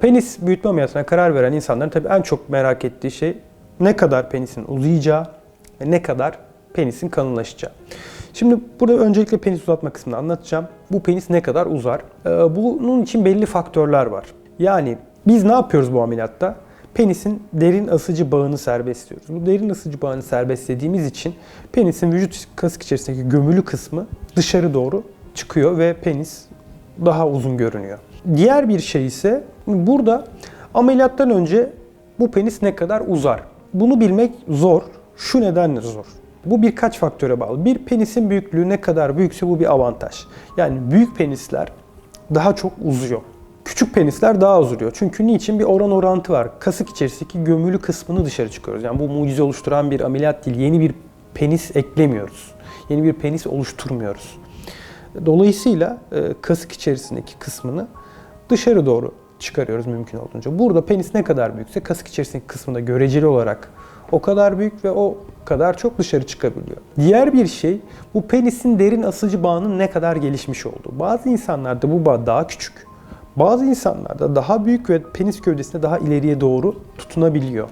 Penis büyütme ameliyatına karar veren insanların tabii en çok merak ettiği şey ne kadar penisin uzayacağı ve ne kadar penisin kalınlaşacağı. Şimdi burada öncelikle penis uzatma kısmını anlatacağım. Bu penis ne kadar uzar? Ee, Bunun için belli faktörler var. Yani biz ne yapıyoruz bu ameliyatta? Penisin derin asıcı bağını serbestliyoruz. Bu derin asıcı bağını serbestlediğimiz için penisin vücut kasık içerisindeki gömülü kısmı dışarı doğru çıkıyor ve penis daha uzun görünüyor. Diğer bir şey ise burada ameliyattan önce bu penis ne kadar uzar? Bunu bilmek zor. Şu nedenle zor. Bu birkaç faktöre bağlı. Bir penisin büyüklüğü ne kadar büyükse bu bir avantaj. Yani büyük penisler daha çok uzuyor. Küçük penisler daha az. Çünkü niçin? Bir oran orantı var. Kasık içerisindeki gömülü kısmını dışarı çıkıyoruz. Yani bu mucize oluşturan bir ameliyat değil. Yeni bir penis eklemiyoruz. Yeni bir penis oluşturmuyoruz. Dolayısıyla e, kasık içerisindeki kısmını dışarı doğru çıkarıyoruz mümkün olduğunca. Burada penis ne kadar büyükse kasık içerisindeki kısmında göreceli olarak o kadar büyük ve o kadar çok dışarı çıkabiliyor. Diğer bir şey bu penisin derin asıcı bağının ne kadar gelişmiş olduğu. Bazı insanlarda bu bağ daha küçük. Bazı insanlarda daha büyük ve penis gövdesinde daha ileriye doğru tutunabiliyor.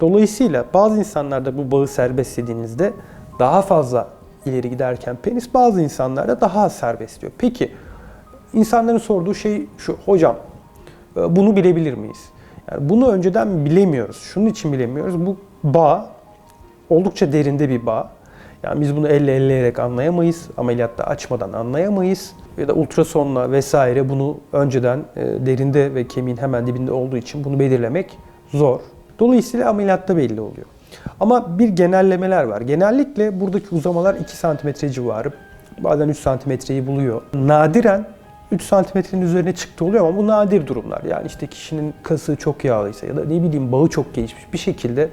Dolayısıyla bazı insanlarda bu bağı serbestlediğinizde daha fazla ileri giderken penis bazı insanlarda daha az serbestliyor. Peki insanların sorduğu şey şu. Hocam e, bunu bilebilir miyiz? Yani bunu önceden bilemiyoruz. Şunun için bilemiyoruz. Bu bağ oldukça derinde bir bağ. Yani biz bunu elle elleyerek anlayamayız. Ameliyatta açmadan anlayamayız. Ya da ultrasonla vesaire bunu önceden e, derinde ve kemiğin hemen dibinde olduğu için bunu belirlemek zor. Dolayısıyla ameliyatta belli oluyor. Ama bir genellemeler var. Genellikle buradaki uzamalar 2 cm civarı. Bazen 3 santimetreyi buluyor. Nadiren 3 santimetrenin üzerine çıktı oluyor ama bu nadir durumlar. Yani işte kişinin kası çok yağlıysa ya da ne bileyim bağı çok gelişmiş bir şekilde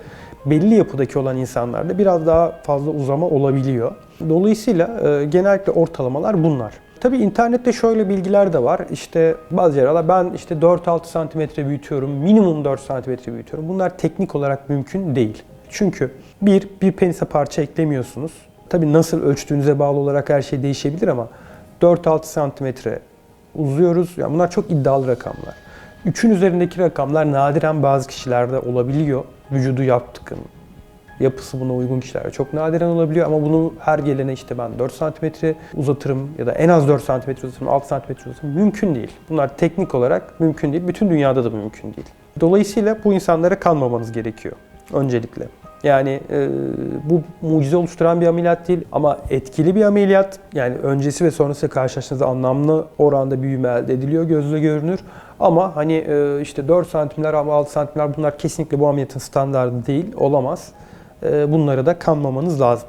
belli yapıdaki olan insanlarda biraz daha fazla uzama olabiliyor. Dolayısıyla e, genellikle ortalamalar bunlar. Tabii internette şöyle bilgiler de var. İşte bazı cerrahlar ben işte 4-6 santimetre büyütüyorum, minimum 4 santimetre büyütüyorum. Bunlar teknik olarak mümkün değil. Çünkü bir, bir penise parça eklemiyorsunuz. Tabii nasıl ölçtüğünüze bağlı olarak her şey değişebilir ama 4-6 santimetre uzuyoruz. Yani bunlar çok iddialı rakamlar. Üçün üzerindeki rakamlar nadiren bazı kişilerde olabiliyor. Vücudu yaptıkın, yapısı buna uygun kişilerde çok nadiren olabiliyor ama bunu her gelene işte ben 4 santimetre uzatırım ya da en az 4 santimetre uzatırım, 6 santimetre uzatırım mümkün değil. Bunlar teknik olarak mümkün değil. Bütün dünyada da mümkün değil. Dolayısıyla bu insanlara kanmamanız gerekiyor öncelikle. Yani e, bu mucize oluşturan bir ameliyat değil ama etkili bir ameliyat. Yani öncesi ve sonrası karşılaştığınızda anlamlı oranda büyüme elde ediliyor, gözle görünür. Ama hani e, işte 4 santimler ama 6 santimler bunlar kesinlikle bu ameliyatın standartı değil, olamaz. E, bunlara da kanmamanız lazım.